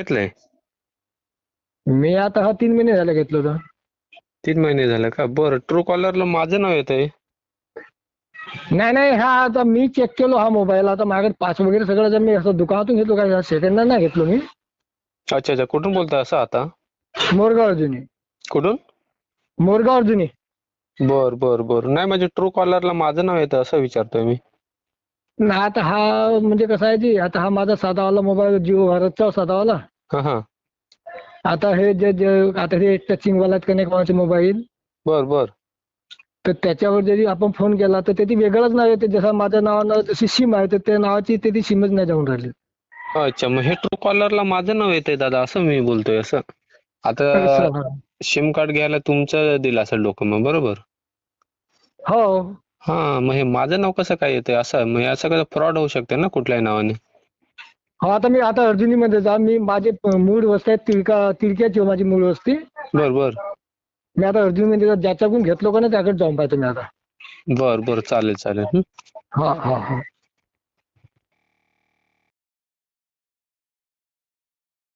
घेतलंय? मी आता हा तीन महिने झाले घेतलं होतं. तीन महिने झाले का? बरं ट्रू कॉलरला माझं नाव येतंय. नाही नाही हा आता मी चेक केलो हा मोबाईल आता माझ्याकडे पास वगैरे सगळं जर मी असं दुकानातून घेतलो काय सेकंड नाही घेतलो मी. अच्छा अच्छा. कुठून बोलताय असं आता? मोरगाव अर्जुनी कुठून? मोरगाव अर्जुनी बर बर बर. नाही म्हणजे ट्रू कॉलरला माझं नाव येतं असं विचारतोय मी. नाही आता हा म्हणजे कसं आहे जी आता हा माझा साधावाला मोबाईल जिओ भारतचा साधावाला हा हा. आता हे जे जे आता हे टचिंग वाला कनेक्ट व्हायचे मोबाईल बर बर. तर त्याच्यावर जरी आपण फोन केला तर त्याची वेगळंच नाव येते. जसं माझ्या नावानं जशी सिम आहे तर त्या नावाची त्याची सिमच नाही जाऊन राहिली. अच्छा मग हे ट्रू कॉलरला माझं नाव येतंय दादा असं मी बोलतोय असं. आता असं, हा. सिम कार्ड घ्यायला तुमचं दिलं असेल डॉक्युमेंट बरोबर? हो. हा मग हे माझं नाव कसं काय येतंय असं मग असं कसं फ्रॉड होऊ शकते ना कुठल्याही नावाने? हो आता मी आता अर्जुनीमध्ये जा मी माझे प- मूळ वस्ती आहे तिळका तिळक्याची आहे माझी मूळ वस्ती. बर बर. मी आता अर्जुनीमध्ये जा- ज्याच्याकडून घेतलो का ना त्याकडे जाऊन पाहतो मी आता. बर बर चालेल चालेल. हं. हा हा हा.